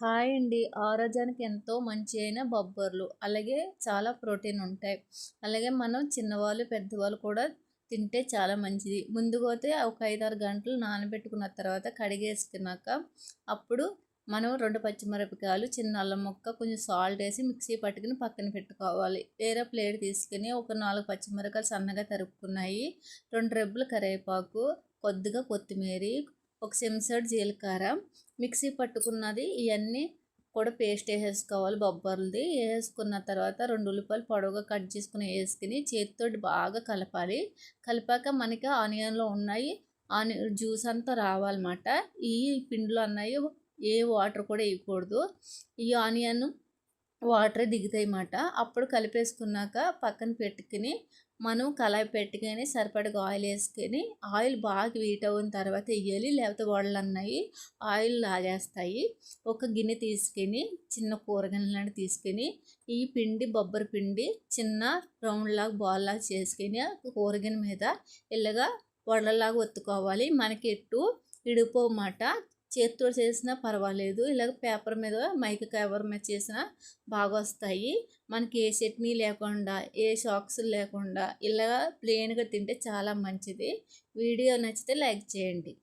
Hi అండి. ఆరోగ్యానికి ఎంతో మంచి అయిన బొబ్బర్లు అలాగే చాలా ప్రోటీన్ ఉంటాయి. అలాగే మనం చిన్నవాళ్ళు పెద్దవాళ్ళు కూడా తింటే చాలా మంచిది. ముందుపోతే ఒక ఐదారు గంటలు నానబెట్టుకున్న తర్వాత కడిగేసుకున్నాక అప్పుడు మనం రెండు పచ్చిమిరపకాయలు చిన్న అల్లం ముక్క కొంచెం సాల్ట్ వేసి మిక్సీ పట్టుకుని పక్కన పెట్టుకోవాలి. వేరే ప్లేట్ తీసుకుని ఒక నాలుగు పచ్చిమిరపకాయలు సన్నగా తరుపుకున్నాయి రెండు రెబ్బలు కరివేపాకు కొద్దిగా కొత్తిమీర ఒక చెంచాడు జీలకర్ర మిక్సీ పట్టుకున్నది ఇవన్నీ కూడా పేస్ట్ వేసేసుకోవాలి బొబ్బర్లది. వేసుకున్న తర్వాత రెండు ఉల్లిపాయలు పొడవుగా కట్ చేసుకుని వేసుకుని చేతితో బాగా కలపాలి. కలిపాక మనకి ఆనియన్లో ఉన్నాయి ఆనియన్ జ్యూస్ అంతా రావాలన్నమాట. ఈ పిండిలో అన్నాయి ఏ వాటర్ కూడా వేయకూడదు. ఈ ఆనియన్ వాటర్ దిగుతాయి అన్నమాట. అప్పుడు కలిపేసుకున్నాక పక్కన పెట్టుకుని మనం కళాయి పెట్టుకొని సరిపడగా ఆయిల్ వేసుకొని ఆయిల్ బాగా హీట్ అయిన తర్వాత వేయాలి. లేకపోతే వడలు అన్నాయి ఆయిల్ లాగేస్తాయి. ఒక గిన్నె తీసుకొని చిన్న కూరగాయలు తీసుకొని ఈ పిండి బొబ్బరి పిండి చిన్న రౌండ్ లాగా బాల్ లాగా చేసుకొని కూరగాయల మీద ఇలాగా వడలలాగా ఒత్తుకోవాలి. మనకి ఎట్టు ఇడిపోమాట చేతితో చేసినా పర్వాలేదు. ఇలాగ పేపర్ మీద మైక్ కవర్ మీద చేసినా బాగా వస్తాయి మనకి ఏ చట్నీ లేకుండా ఏ షాక్స్ లేకుండా ఇలా ప్లెయిన్గా తింటే చాలా మంచిది. వీడియో నచ్చితే లైక్ చేయండి.